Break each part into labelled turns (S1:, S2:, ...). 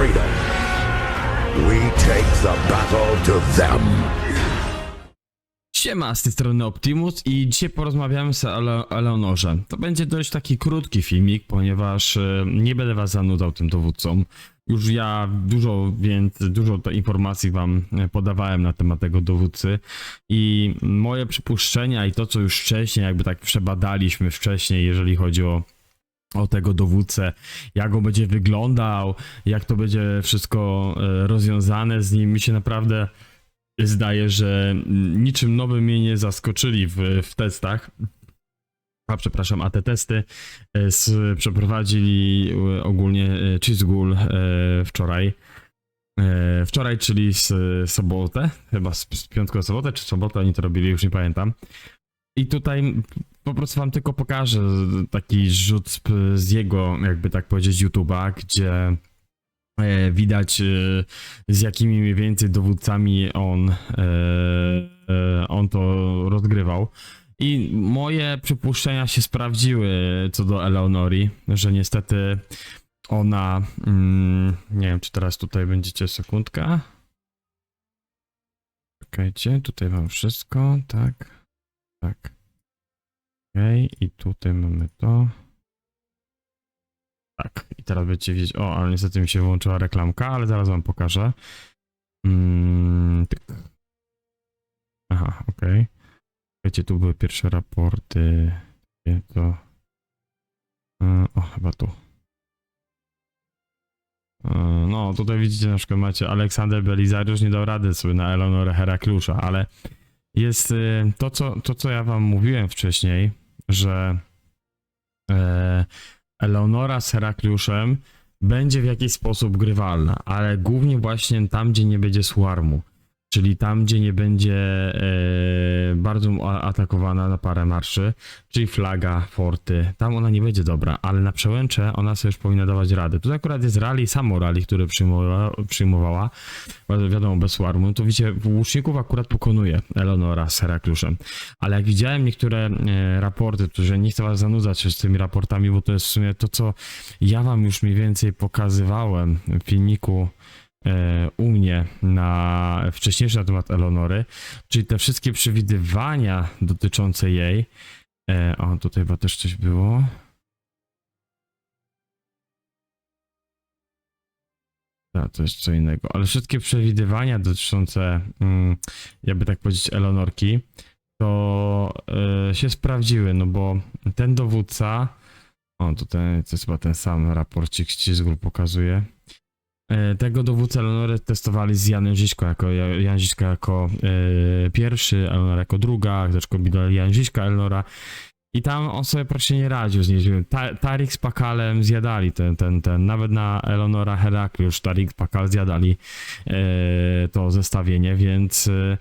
S1: freedom. We take the battle to them.
S2: Siema, z tej strony Optimus i dzisiaj porozmawiamy o Ele- Eleonorze. To będzie dość taki krótki filmik, ponieważ e, nie będę was zanudzał tym dowódcą. Już ja dużo, więc dużo informacji wam e, podawałem na temat tego dowódcy i moje przypuszczenia i to, co już wcześniej jakby tak przebadaliśmy wcześniej, jeżeli chodzi o o tego dowódcę, jak on będzie wyglądał, jak to będzie wszystko e, rozwiązane z nim. Mi się naprawdę zdaje, że niczym nowym mnie nie zaskoczyli w, w testach. A przepraszam, a te testy z, przeprowadzili e, ogólnie e, Cheesegool e, wczoraj. Wczoraj, czyli z sobotę, chyba z piątku na sobotę, czy sobotę oni to robili, już nie pamiętam. I tutaj po prostu wam tylko pokażę taki rzut z, jego, jakby tak powiedzieć, YouTube'a, gdzie e, widać e, z jakimi mniej więcej dowódcami on, e, on to rozgrywał. I moje przypuszczenia się sprawdziły co do Eleonorii, że niestety ona. Mm, nie wiem, czy teraz tutaj będziecie sekundka. Czekajcie, tutaj mam wszystko, tak. Tak. Okej, i tutaj mamy to. Tak, i teraz będziecie widzieć. O, ale niestety mi się wyłączyła reklamka, ale zaraz wam pokażę. Mm. Aha, okej. Wiecie, tu były pierwsze raporty. To. E, O, chyba tu. E, No, tutaj widzicie, na przykład macie Aleksander Belizariusz nie dał rady sobie na Eleonorę Heraklusza, ale jest y, to co, to, co ja wam mówiłem wcześniej, że e, Eleonora z Herakliuszem będzie w jakiś sposób grywalna, ale głównie właśnie tam, gdzie nie będzie swarmu, czyli tam, gdzie nie będzie e, bardzo atakowana na parę marszy, czyli flaga, forty, tam ona nie będzie dobra, ale na przełęcze ona sobie już powinna dawać radę. Tutaj akurat jest rally, samo rally, które przyjmowała, przyjmowała wiadomo, bez swarmu, no to widzicie, łuczników akurat pokonuje Eleonora z Herakluszem. Ale jak widziałem niektóre e, raporty, to że nie chcę was zanudzać z tymi raportami, bo to jest w sumie to, co ja wam już mniej więcej pokazywałem w filmiku u mnie na wcześniejszy na temat Eleonory, czyli te wszystkie przewidywania dotyczące jej. E, o, tutaj chyba też coś było. Tak, to jest co innego. Ale wszystkie przewidywania dotyczące, mm, jakby tak powiedzieć, Eleonorki, to e, się sprawdziły, no bo ten dowódca, o tutaj to jest chyba ten sam raporcik Ścizgul pokazuje, e, tego dowódcę Eleonory testowali z Janem Ziśko, jako, Jan Ziśko jako e, pierwszy, Eleonora jako druga, Bidol, Jan Ziśka, Eleonora i tam on sobie proszę nie radził z. Ta, Tarik z Pakalem zjadali ten, ten, ten. Nawet na Eleonora Herakliusz Tarik Pakal zjadali e, to zestawienie, więc e,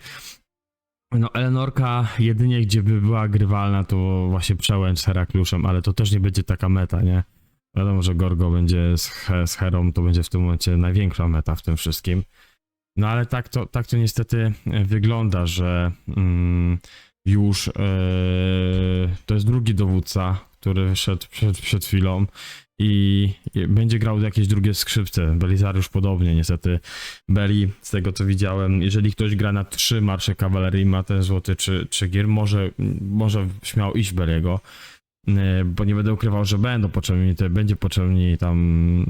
S2: no Eleanorka jedynie gdzie by była grywalna to właśnie przełęcz z Herakliuszem, ale to też nie będzie taka meta, nie? Wiadomo, że Gorgo będzie z, He, z Herą, to będzie w tym momencie największa meta w tym wszystkim. No ale tak to, tak to niestety e, wygląda, że mm, już e, to jest drugi dowódca, który wszedł przed, przed chwilą i, będzie grał jakieś drugie skrzypce. Belizariusz podobnie, niestety. Beli, z tego co widziałem, jeżeli ktoś gra na trzy marsze kawalerii, ma ten złoty czy, czy gier, może, może śmiał iść Beliego. E, Bo nie będę ukrywał, że będą potrzebni, te, będzie potrzebni tam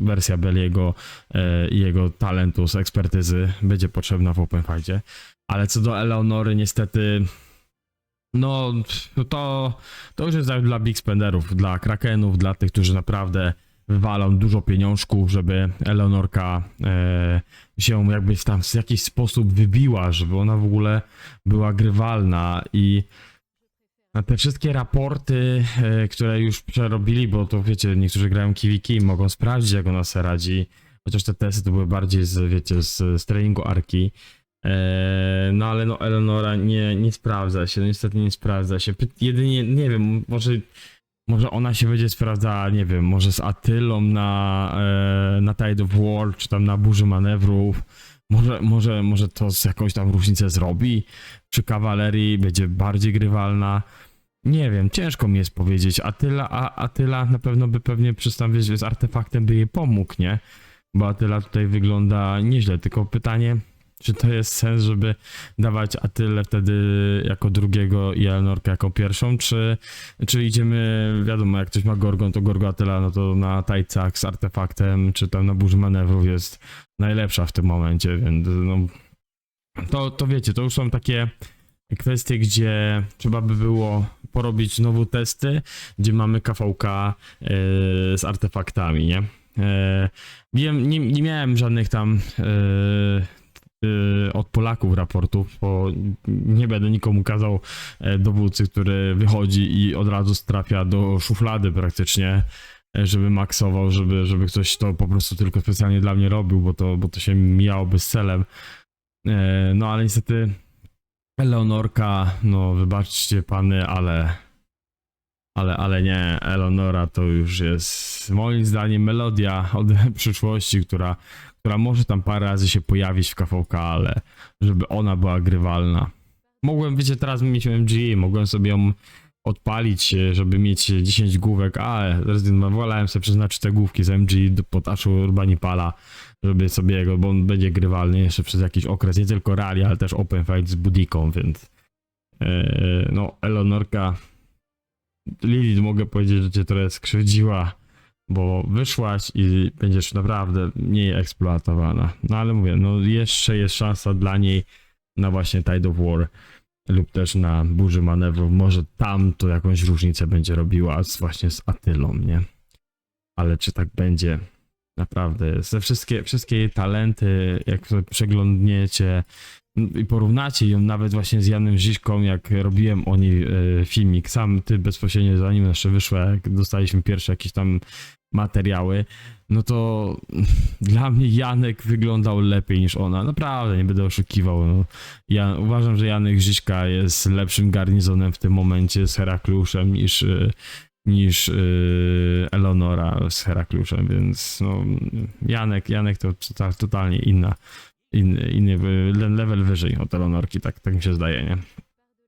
S2: wersja Beliego e, i jego talentu z ekspertyzy będzie potrzebna w Open Fightie. Ale co do Eleonory, niestety, no to, to już jest dla big spenderów, dla krakenów, dla tych, którzy naprawdę wywalą dużo pieniążków, żeby Eleonorka e, się jakby tam w jakiś sposób wybiła, żeby ona w ogóle była grywalna i te wszystkie raporty, e, które już przerobili, bo to wiecie, niektórzy grają kiwiki i mogą sprawdzić, jak ona sobie radzi, chociaż te testy to były bardziej z, wiecie, z, z treningu Arki. Eee, no ale no Eleonora nie, nie sprawdza się, no niestety nie sprawdza się. Jedynie, nie wiem, może, może ona się będzie sprawdzała, nie wiem, może z Atylą na, e, na Tide of War, czy tam na Burzy Manewrów. Może, może, może to z jakąś tam różnicę zrobi. Przy kawalerii będzie bardziej grywalna. Nie wiem, ciężko mi jest powiedzieć. Atyla, a Atyla na pewno by pewnie przy tam, wiesz, z artefaktem by jej pomógł, nie? bo Atyla tutaj wygląda nieźle, tylko pytanie, czy to jest sens, żeby dawać Atylę wtedy jako drugiego i Eleanorkę jako pierwszą, czy, czy idziemy, wiadomo, jak ktoś ma Gorgon, to Gorgo Atyla, no to na tajcach z artefaktem, czy tam na burzy manewrów jest najlepsza w tym momencie, więc no, to, to wiecie, to już są takie kwestie, gdzie trzeba by było porobić znowu testy, gdzie mamy KVK yy, z artefaktami, nie? E, wiem, nie, nie miałem żadnych tam e, e, od Polaków raportów, bo nie będę nikomu kazał e, dowódcy, który wychodzi i od razu trafia do szuflady praktycznie, e, żeby maksował, żeby, żeby ktoś to po prostu tylko specjalnie dla mnie robił, bo to, bo to się mijałoby z celem. E, No ale niestety Eleonorka, no wybaczcie pany, ale ale, ale nie, Eleonora to już jest moim zdaniem melodia od przyszłości, która, która może tam parę razy się pojawić w KVK, ale żeby ona była grywalna. Mogłem, wiecie, teraz mieć MG, mogłem sobie ją odpalić, e, żeby mieć 10 główek, ale wolałem sobie przeznaczyć te główki z MG do potaszu Urbanipala, żeby sobie jego, bo on będzie grywalny jeszcze przez jakiś okres, nie tylko rally, ale też open fight z Budiką, więc e, no, Eleonorka Lilith mogę powiedzieć, że cię trochę skrzywdziła, bo wyszłaś i będziesz naprawdę mniej eksploatowana. No ale mówię, no jeszcze jest szansa dla niej na właśnie Tide of War lub też na burzy manewrów. Może tam to jakąś różnicę będzie robiła właśnie z Atylą, nie? Ale czy tak będzie? Naprawdę, ze wszystkie, wszystkie jej talenty, jak przeglądniecie i porównacie ją nawet właśnie z Janem Żyżką, jak robiłem o niej e, filmik, sam ty bezpośrednio zanim jeszcze wyszła, jak dostaliśmy pierwsze jakieś tam materiały, no to dla mnie Janek wyglądał lepiej niż ona. Naprawdę, nie będę oszukiwał. No. Ja uważam, że Janek Żyżka jest lepszym garnizonem w tym momencie z Herakluszem niż, e, niż e, Eleonora z Herakluszem, więc no, Janek, Janek to tota- totalnie inna inny, inny le- level wyżej od Eleanorki, tak, tak mi się zdaje, nie?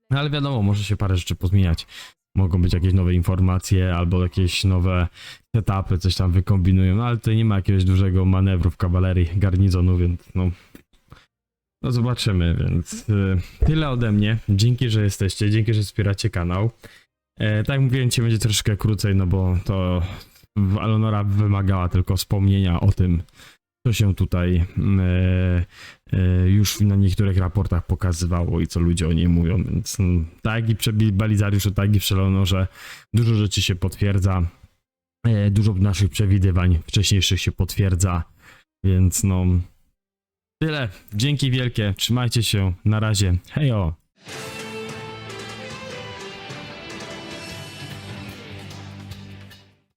S2: No ale wiadomo, może się parę rzeczy pozmieniać. Mogą być jakieś nowe informacje albo jakieś nowe setupy, coś tam wykombinują, no ale tutaj nie ma jakiegoś dużego manewru w kawalerii garnizonu, więc no... No zobaczymy, więc y, tyle ode mnie. Dzięki, że jesteście, dzięki, że wspieracie kanał. E, tak jak mówiłem, dzisiaj będzie troszkę krócej, no bo to Eleonora wymagała tylko wspomnienia o tym, co się tutaj mm, e, e, już na niektórych raportach pokazywało i co ludzie o niej mówią, więc mm, tak i przy Balizariuszu, tak i przy Leonorze dużo rzeczy się potwierdza, e, dużo naszych przewidywań wcześniejszych się potwierdza, więc no tyle, dzięki wielkie, trzymajcie się, na razie, hejo!